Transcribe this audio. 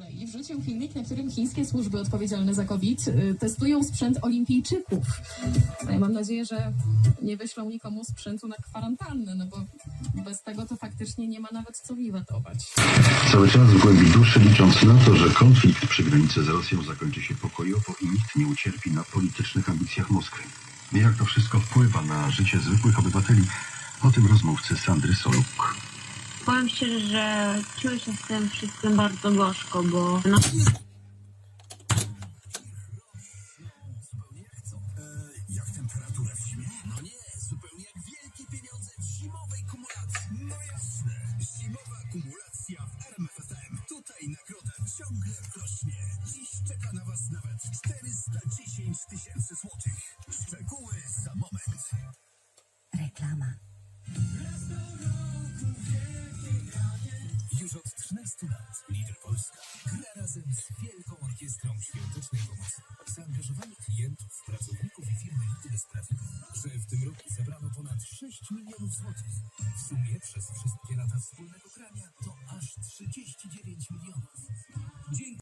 kolei wrzucił filmik, na którym chińskie służby odpowiedzialne za COVID y, testują sprzęt olimpijczyków. Ja mam nadzieję, że nie wyślą nikomu sprzętu na kwarantannę, no bo bez tego to faktycznie nie ma nawet co wiwetować. Cały czas w głębi duszy licząc na to, że konflikt przy granicy z Rosją zakończy się pokojowo i nikt nie ucierpi na politycznych ambicjach Moskwy. Jak to wszystko wpływa na życie zwykłych obywateli? O tym rozmówcy Sandry Soluk. Powiem szczerze, że czuję się z tym wszystkim bardzo gorzko, bo no, ciągle rośnie. Dziś czeka na Was nawet 410 klientów, pracowników i firmy Lider sprawiło, że w tym roku zebrano ponad 6 milionów złotych. W sumie przez wszystkie lata wspólnego grania to aż 39 milionów. Dzięki